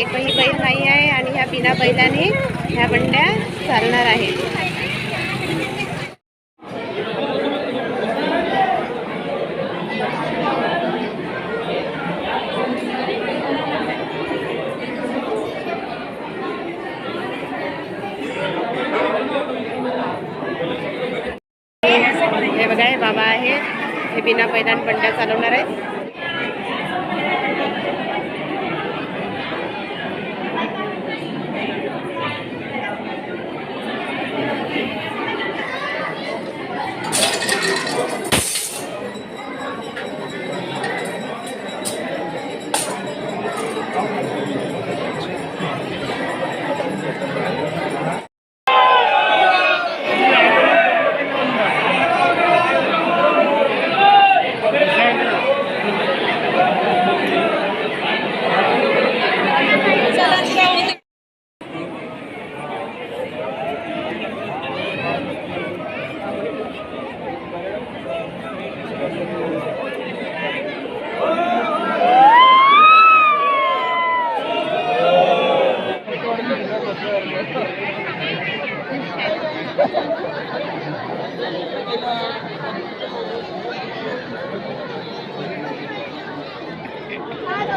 एकही बैल नाही आहे आणि ह्या बिना बैलाने ह्या बंड्या चालणार आहेत हे बघा हे बाबा आहेत. हे बिना बैलान बंड्या चालवणार आहेत.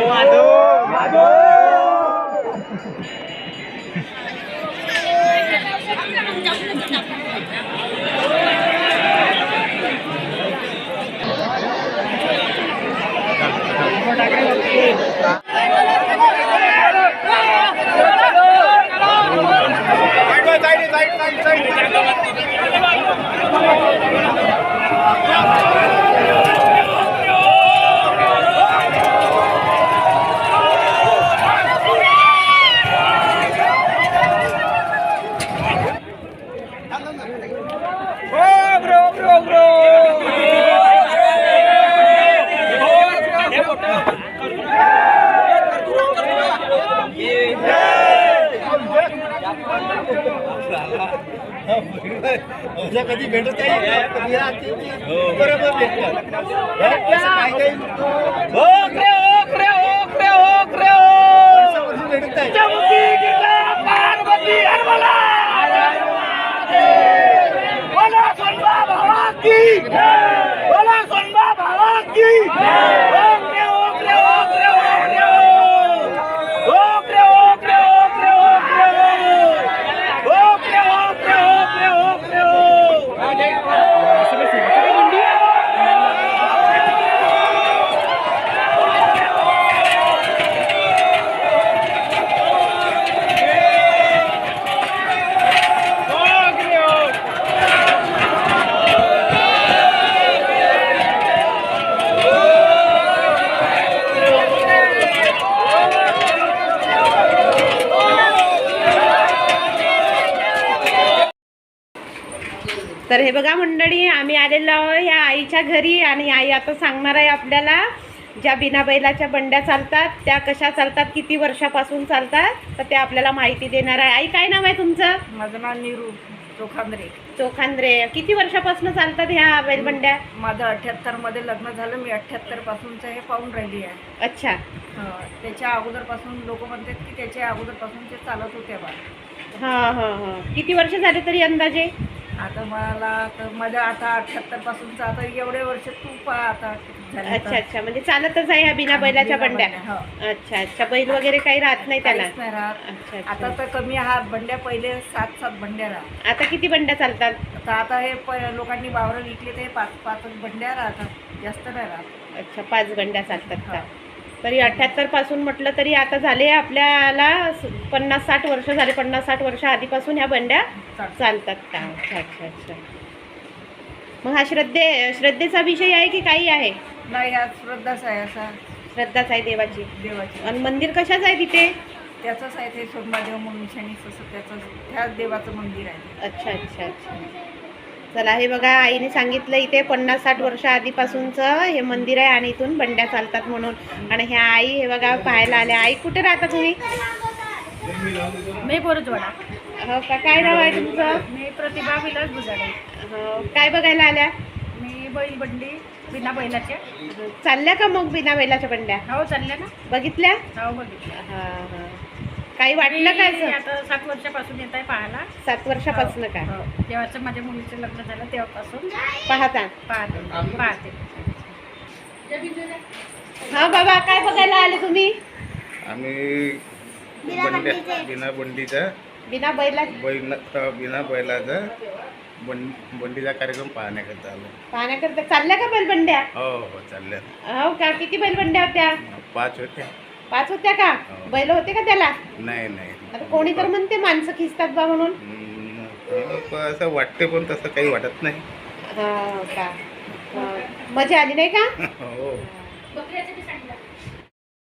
Boa noite. اوہ कधी भेटत नाही کي بينتر तर हे बघा मंडळी आम्ही आलेलो आहोत ह्या आईच्या घरी आणि आई आता सांगणार आहे आपल्याला ज्या बिना बैलाच्या बंड्या चालतात त्या कशा चालतात किती वर्षापासून चालतात तर ते आपल्याला माहिती देणार आहे. आई काय नाव आहे तुमचं? माझं नाव नीरू चोखांद्रे. चोखांद्रे. किती वर्षापासून चालतात ह्या बैलबंड्या? माझं अठ्याहत्तरमध्ये लग्न झालं मी अठ्याहत्तर पासूनचं हे पाहून राहिली आहे. अच्छा. हं, त्याच्या अगोदरपासून लोक म्हणतात की त्याच्या अगोदरपासून ते चालत होते बा. हा हा हा. किती वर्ष झाले तरी अंदाजे? आता मला तर माझ्या आता अठ्ठ्याहत्तर पासूनच आता एवढे वर्ष तू पहा आता झाले अच्छा. अच्छा. म्हणजे चालतच आहे ह्या बिना बैलाच्या बिना बंड्या. बंड्या, हो. अच्छा अच्छा. बैल वगैरे काही राहत नाही त्याला? काहीच नाही राहत. अच्छा आता अच्छा तर कमी हा बंड्या पहिले सात सात बंड्या राहत आता किती बंड्या चालतात? आता आता हे प लोकांनी वावरं विकले ते पाच पाच बंड्या राहतात. जास्त नाही राहत. अच्छा पाच बंड्या चालतात का. तरी अठ्याहत्तरपासून म्हटलं तरी आता झाले आपल्याला पन्नास साठ वर्ष झाले पन्नास साठ वर्ष आधीपासून ह्या बंड्या. चालतात. का? अच्छा अच्छा अच्छा. मग हा श्रद्धे श्रद्धेचा विषय आहे की काही आहे? नाही हा श्रद्धाच आहे असा. श्रद्धाच आहे देवाची. देवाची. आणि मंदिर कशाच आहे तिथे? त्याचंच आहे ते सोमवारदेव म्हणून शनी असं त्याचं ह्याच देवाचं मंदिर आहे. अच्छा अच्छा अच्छा. चला हे बघा आईने सांगितलं इथे पन्नास साठ वर्ष आधीपासूनचं हे मंदिर आहे आणि इथून बंड्या चालतात म्हणून. आणि ह्या आई हे बघा पाहायला आल्या. आई कुठे राहता तुम्ही? मी बोरजवाडा. हो का? काय नाव आहे तुमचं? मी प्रतिभा विलास बुजाडे हो. काय बघायला आल्या? मी बैल बंडी बिना बैलाच्या चालल्या का मग बिना बैलाच्या बंड्या? हो चालल्या ना. बघितल्या? हो बघितलं हा हा. काही वाटलं का मी असं? आता सात वर्षापासून येत आहे पाहायला. सात वर्षापासून का? हो. जेव्हाचं माझ्या मुलीचं लग्न झालं तेव्हापासून. पाहता. पाहते पाहते. हा बाबा काय बघायला आले तुम्ही? आम्ही बंड्या बिना बंडीचा. बिना बैला बैल बिना बैलाचा बंडीचा कार्यक्रम पाहण्याकरता आलो. पाहण्याकरता चालल्या का बैलबंड्या हो हो चालल्या. हो का? किती बैलबंड्या होत्या? पाच होते पाच होत्या का? बैल होते का त्याला? नाही नाही. आता कोणी तर म्हणते माणसं खिचतात बा म्हणून. हो, असं वाटते पण तसं काही वाटत नाही. हा का? हा. मजा आली नाही का? हो.